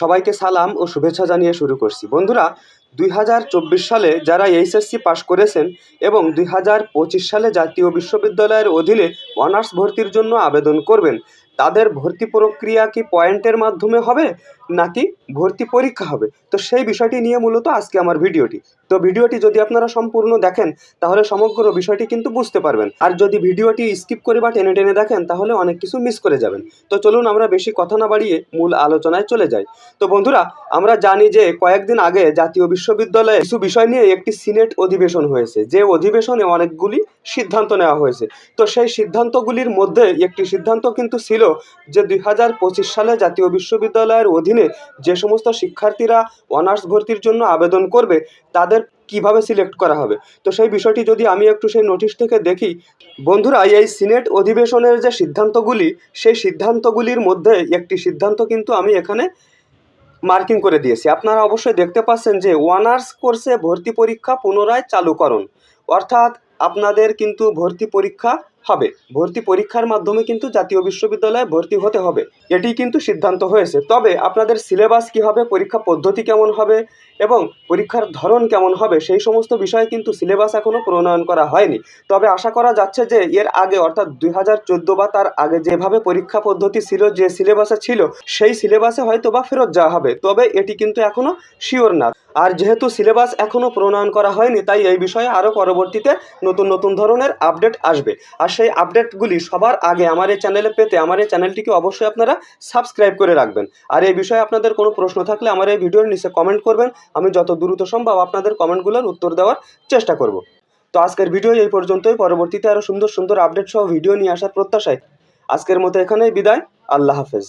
সবাইকে সালাম ও শুভেচ্ছা জানিয়ে শুরু করছি। বন্ধুরা, দুই হাজার চব্বিশ সালে যারা এইচএসসি পাশ করেছেন এবং দুই হাজার পঁচিশ সালে জাতীয় বিশ্ববিদ্যালয়ের অধীনে অনার্স ভর্তির জন্য আবেদন করবেন তাদের ভর্তি প্রক্রিয়া কি পয়েন্টের মাধ্যমে হবে নাকি ভর্তি পরীক্ষা হবে? তো সেই বিষয়টি নিয়ে মূলত আজকে আমার ভিডিওটি। তো ভিডিওটি যদি আপনারা সম্পূর্ণ দেখেন, তাহলে সমগ্র বিষয়টি কিন্তু বুঝতে পারবেন। আর যদি ভিডিওটি স্কিপ করে বা টেনে টেনে দেখেন, তাহলে অনেক কিছু মিস করে যাবেন। তো চলুন আমরা বেশি কথা না বাড়িয়ে মূল আলোচনায় চলে যাই। তো বন্ধুরা, আমরা জানি যে কয়েকদিন আগে জাতীয় বিশ্ববিদ্যালয়ে কিছু বিষয় নিয়ে একটি সিনেট অধিবেশন হয়েছে। যে অধিবেশনে অনেকগুলি সিদ্ধান্ত নেওয়া হয়েছে। তো সেই সিদ্ধান্তগুলির মধ্যে একটি সিদ্ধান্ত কিন্তু ছিল যে দুই হাজার পঁচিশ সালে জাতীয় বিশ্ববিদ্যালয়ের অধীনে যে সমস্ত শিক্ষার্থীরা অনার্স ভর্তির জন্য আবেদন করবে, তাদের কীভাবে সিলেক্ট করা হবে? তো সেই বিষয়টি যদি আমি একটু সেই নোটিশ থেকে দেখি, বন্ধুরা, এই সিনেট অধিবেশনের যে সিদ্ধান্তগুলি, সেই সিদ্ধান্তগুলির মধ্যে একটি সিদ্ধান্ত কিন্তু আমি এখানে মার্কিং করে দিয়েছি। আপনারা অবশ্যই দেখতে পাচ্ছেন যে অনার্স কোর্সে ভর্তি পরীক্ষা পুনরায় চালুকরণ অর্থাৎ আপনাদের কিন্তু ভর্তি পরীক্ষা হবে। ভর্তি পরীক্ষার মাধ্যমে কিন্তু জাতীয় বিশ্ববিদ্যালয়ে ভর্তি হতে হবে। এটি কিন্তু সিদ্ধান্ত হয়েছে। তবে আপনাদের সিলেবাস কী হবে, পরীক্ষা পদ্ধতি কেমন হবে এবং পরীক্ষার ধরন কেমন হবে, সেই সমস্ত বিষয়ে কিন্তু সিলেবাস এখনও প্রণয়ন করা হয়নি। তবে আশা করা যাচ্ছে যে এর আগে, অর্থাৎ দুই হাজার চোদ্দ বা তার আগে যেভাবে পরীক্ষা পদ্ধতি ছিল, যে সিলেবাসে ছিল, সেই সিলেবাসে হয়তো বা ফেরত যাওয়া হবে। তবে এটি কিন্তু এখনও শিওর না। আর যেহেতু সিলেবাস এখনও প্রণয়ন করা হয়নি, তাই এই বিষয়ে আরও পরবর্তীতে নতুন নতুন ধরনের আপডেট আসবে। আর সেই আপডেটগুলি সবার আগে আমার এই চ্যানেলে পেতে আমার এই চ্যানেলটিকে অবশ্যই আপনারা সাবস্ক্রাইব করে রাখবেন। আর এই বিষয়ে আপনাদের কোনো প্রশ্ন থাকলে আমার এই ভিডিওর নিচে কমেন্ট করবেন। আমি যত দ্রুত সম্ভব আপনাদের কমেন্টগুলোর উত্তর দেওয়ার চেষ্টা করব। তো আজকের ভিডিও এই পর্যন্তই। পরবর্তীতে আরও সুন্দর সুন্দর আপডেট সহ ভিডিও নিয়ে আসার প্রত্যাশায় আজকের মতো এখানেই বিদায়। আল্লাহ হাফেজ।